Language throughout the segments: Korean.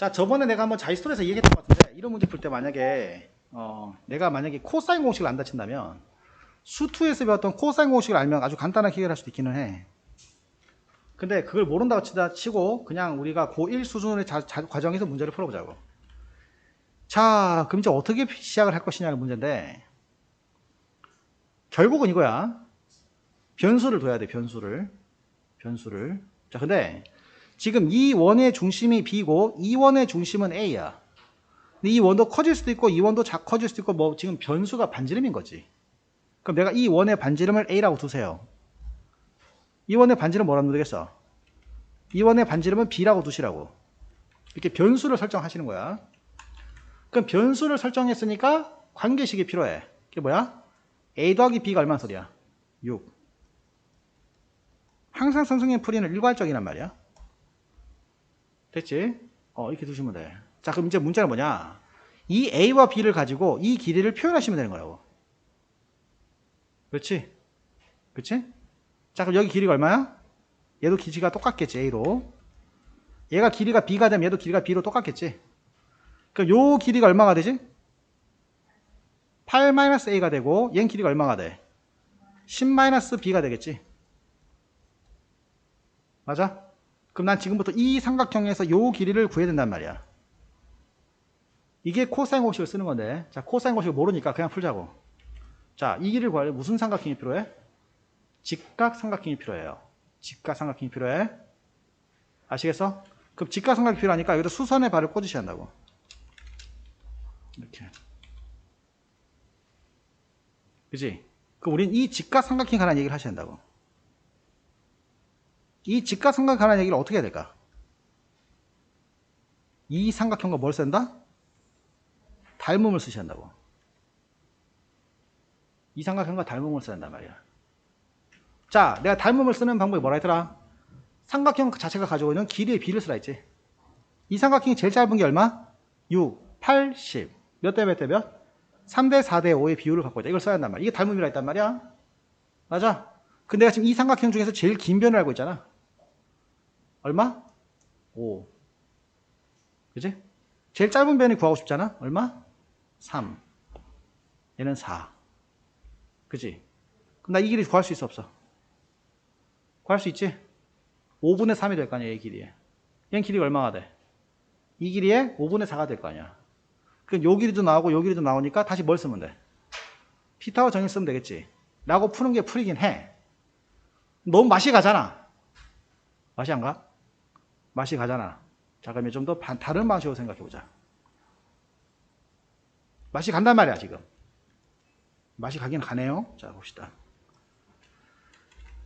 자, 저번에 내가 한번 자이스토리에서 얘기했던 것 같은데, 이런 문제 풀 때 만약에, 어, 내가 만약에 코사인 공식을 안다 친다면 수투에서 배웠던 코사인 공식을 알면 아주 간단하게 해결할 수도 있기는 해. 근데 그걸 모른다고 치다 치고, 그냥 우리가 고1 수준의 자- 자- 과정에서 문제를 풀어보자고. 자, 그럼 이제 어떻게 시작을 할 것이냐는 문제인데, 결국은 이거야. 변수를 둬야 돼, 변수를. 변수를. 자, 근데, 지금 이 원의 중심이 B고 이 원의 중심은 A야. 이 원도 커질 수도 있고 이 원도 작 커질 수도 있고 뭐 지금 변수가 반지름인 거지. 그럼 내가 이 원의 반지름을 A라고 두세요. 이 원의 반지름 뭐라고 누르겠어? 이 원의 반지름은 B라고 두시라고. 이렇게 변수를 설정하시는 거야. 그럼 변수를 설정했으니까 관계식이 필요해. 그게 뭐야? A 더하기 B가 얼마나 소리야? 6. 항상 선생님 풀이는 일괄적이란 말이야. 됐지? 어, 이렇게 두시면 돼. 자, 그럼 이제 문제는 뭐냐? 이 A와 B를 가지고 이 길이를 표현하시면 되는 거라고. 그렇지? 그렇지? 자, 그럼 여기 길이가 얼마야? 얘도 길이가 똑같겠지, A로. 얘가 길이가 B가 되면 얘도 길이가 B로 똑같겠지? 그럼 요 길이가 얼마가 되지? 8-A가 되고, 얘는 길이가 얼마가 돼? 10-B가 되겠지? 맞아? 그럼 난 지금부터 이 삼각형에서 요 길이를 구해야 된단 말이야. 이게 코사인 공식을 쓰는 건데, 자, 코사인 공식을 모르니까 그냥 풀자고. 자, 이 길이를 구하려면 무슨 삼각형이 필요해? 직각 삼각형이 필요해요. 직각 삼각형이 필요해. 아시겠어? 그럼 직각 삼각형이 필요하니까 여기다 수선의 발을 꽂으셔야 한다고. 이렇게. 그지? 그럼 우린 이 직각 삼각형에 관한 얘기를 하셔야 한다고. 이 직각 삼각에 관한 얘기를 어떻게 해야 될까? 이 삼각형과 뭘 쓴다? 닮음을 쓰셔야 한다고. 이 삼각형과 닮음을 써야 한단 말이야. 자, 내가 닮음을 쓰는 방법이 뭐라 했더라? 삼각형 자체가 가지고 있는 길이의 비를 쓰라 했지. 이 삼각형이 제일 짧은 게 얼마? 6, 8, 10. 몇 대 몇대 몇? 3대 4대 5의 비율을 갖고 있다. 이걸 써야 한단 말이야. 이게 닮음이라 했단 말이야. 맞아? 근데 내가 지금 이 삼각형 중에서 제일 긴 변을 알고 있잖아. 얼마? 5. 그지? 제일 짧은 변이 구하고 싶잖아. 얼마? 3. 얘는 4. 그지? 그럼 나 이 길이 구할 수 있어, 없어? 구할 수 있지? 5분의 3이 될 거 아니야, 이 길이에. 얘는 길이가 얼마가 돼? 이 길이에 5분의 4가 될 거 아니야. 그럼 요 길이도 나오고 요 길이도 나오니까 다시 뭘 쓰면 돼? 피타고 정의 쓰면 되겠지. 라고 푸는 게 풀이긴 해. 너무 맛이 가잖아. 맛이 안 가? 맛이 가잖아. 자, 그러면 좀 더 다른 방식으로 생각해 보자. 맛이 간단 말이야, 지금. 맛이 가긴 가네요. 자, 봅시다.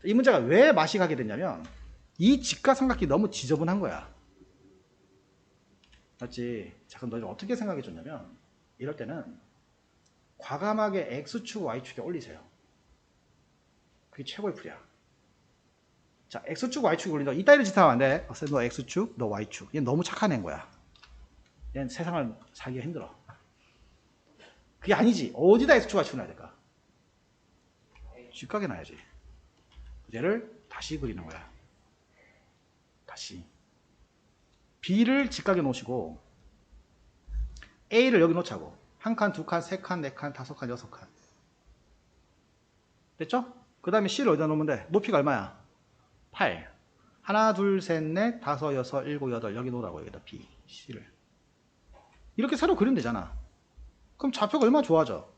이 문제가 왜 맛이 가게 됐냐면, 이 직각삼각형이 너무 지저분한 거야. 맞지? 자, 그럼 너희 어떻게 생각해 줬냐면, 이럴 때는 과감하게 X축, Y축에 올리세요. 그게 최고의 풀이야. 자, X축, Y축 올린다. 이따위로 짓하면 안 돼. 어, 너 X축, 너 Y축. 얘는 너무 착한 애인 거야. 얘는 세상을 살기가 힘들어. 그게 아니지. 어디다 X축, Y축 놔야 될까? 직각에 놔야지. 얘를 다시 그리는 거야. 다시. B를 직각에 놓으시고 A를 여기 놓자고. 한 칸, 두 칸, 세 칸, 네 칸, 다섯 칸, 여섯 칸. 됐죠? 그 다음에 C를 어디다 놓으면 돼? 높이가 얼마야? 8. 하나, 둘, 셋, 넷, 다섯, 여섯, 일곱, 여덟. 여기 놓으라고, 여기다 B, C를. 이렇게 새로 그리면 되잖아. 그럼 좌표가 얼마나 좋아져?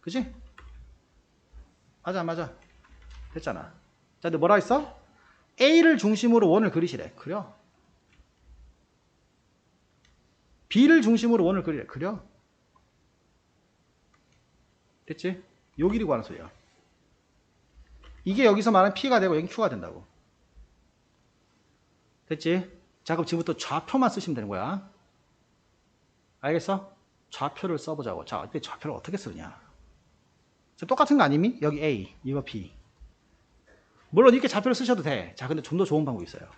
그지? 맞아, 맞아. 됐잖아. 자, 근데 뭐라 했어? A를 중심으로 원을 그리시래. 그려. B를 중심으로 원을 그리래. 그려. 됐지? 요 길이 구하는 소리야. 이게 여기서 말하는 P가 되고 여기 Q가 된다고. 됐지? 자, 그럼 지금부터 좌표만 쓰시면 되는 거야. 알겠어? 좌표를 써보자고. 자, 근데 좌표를 어떻게 쓰느냐? 자, 똑같은 거 아니니? 여기 A, 이거 B. 물론 이렇게 좌표를 쓰셔도 돼. 자, 근데 좀 더 좋은 방법이 있어요.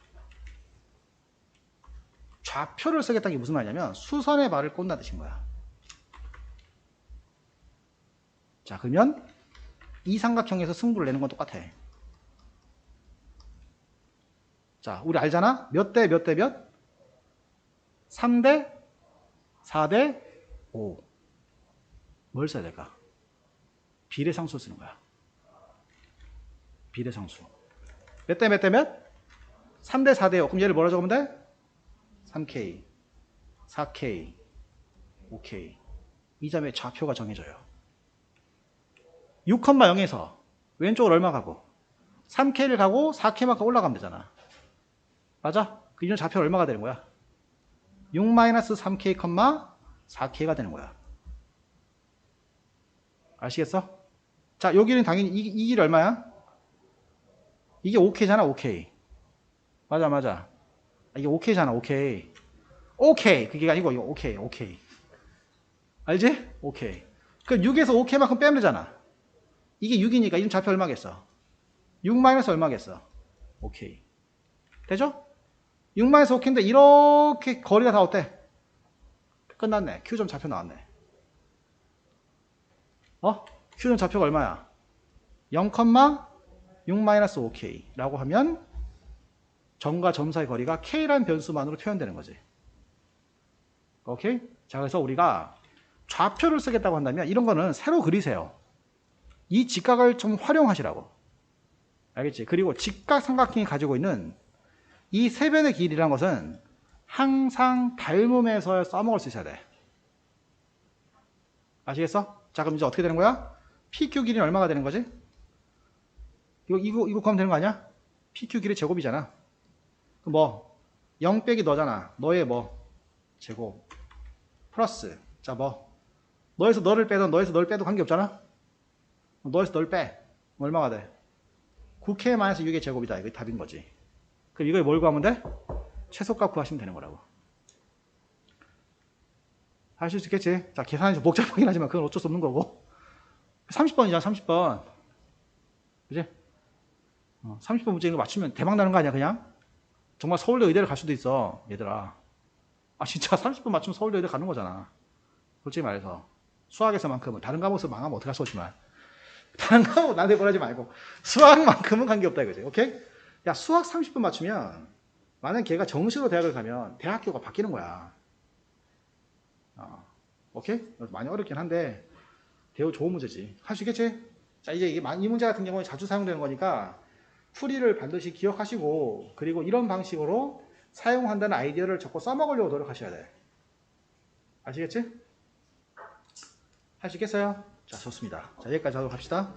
좌표를 쓰겠다는 게 무슨 말이냐면 수선의 꽂나 뜻인 거야. 자, 그러면 이 삼각형에서 승부를 내는 건 똑같아. 자, 우리 알잖아? 몇대 몇 대 몇? 3대 4대 5. 뭘 써야 될까? 비례상수 쓰는 거야. 비례상수. 몇 대 몇 대 몇? 3대 4대 5. 그럼 얘를 뭐라 적으면 돼? 3K, 4K, 5K. 이 점의 좌표가 정해져요. 6,0에서 왼쪽으로 얼마 가고? 3K를 가고 4K만큼 올라가면 되잖아. 맞아? 그 이전 좌표 얼마가 되는 거야? 6-3K, 4K가 되는 거야. 아시겠어? 자, 여기는 당연히 이, 이 길이 얼마야? 이게 5K잖아, 5K. 맞아, 맞아. 아, 이게 5K잖아, 5K. 오케이. 그게 아니고, 이거 오케이, 오케이. 알지? 오케이. 그럼 6에서 5K만큼 빼면 되잖아. 이게 6이니까 이름 좌표 얼마겠어? 6 마이너스 얼마겠어? 오케이. 되죠? 6 마이너스 5K인데 이렇게 거리가 다 어때? 끝났네. Q점 좌표 나왔네. 어? Q점 좌표가 얼마야? 0,6 마이너스 5K 라고 하면 점과 점 사이 거리가 K라는 변수만으로 표현되는 거지. 오케이? 자, 그래서 우리가 좌표를 쓰겠다고 한다면 이런 거는 새로 그리세요. 이 직각을 좀 활용하시라고. 알겠지? 그리고 직각 삼각형이 가지고 있는 이 세 변의 길이라는 것은 항상 닮음에서 써먹을 수 있어야 돼. 아시겠어? 자, 그럼 이제 어떻게 되는 거야? PQ 길이는 얼마가 되는 거지? 이거, 이거, 이거 구하면 되는 거 아니야? PQ 길이 제곱이잖아. 그 뭐, 0 빼기 너잖아. 너의 뭐, 제곱. 플러스. 자, 뭐, 너에서 너를 빼든 너에서 널 빼도 관계없잖아? 너에서 널 빼. 얼마가 돼? 9K-6의 제곱이다. 이게 답인 거지. 그럼 이걸 뭘 구하면 돼? 최소값 구하시면 되는 거라고. 할수 있겠지? 자, 계산이 좀 복잡하긴 하지만 그건 어쩔 수 없는 거고. 30번이잖아, 30번. 그지? 어, 30번 문제 이거 맞추면 대박 나는 거 아니야, 그냥? 정말 서울대 의대를 갈 수도 있어, 얘들아. 아, 진짜 30번 맞추면 서울대 의대 가는 거잖아. 솔직히 말해서. 수학에서만큼은. 다른 과목에서 망하면 어떡할 수 없지만. 과목 나한테 보라지 말고. 수학만큼은 관계없다 이거지. 오케이? 야, 수학 30분 맞추면, 만약 걔가 정시로 대학을 가면 대학교가 바뀌는 거야. 어, 오케이? 많이 어렵긴 한데, 대우 좋은 문제지. 할 수 있겠지? 자, 이제 이게 만- 이 문제 같은 경우는 자주 사용되는 거니까, 풀이를 반드시 기억하시고, 그리고 이런 방식으로 사용한다는 아이디어를 자꾸 써먹으려고 노력하셔야 돼. 아시겠지? 할 수 있겠어요? 자, 좋습니다. 자, 여기까지 하도록 합시다.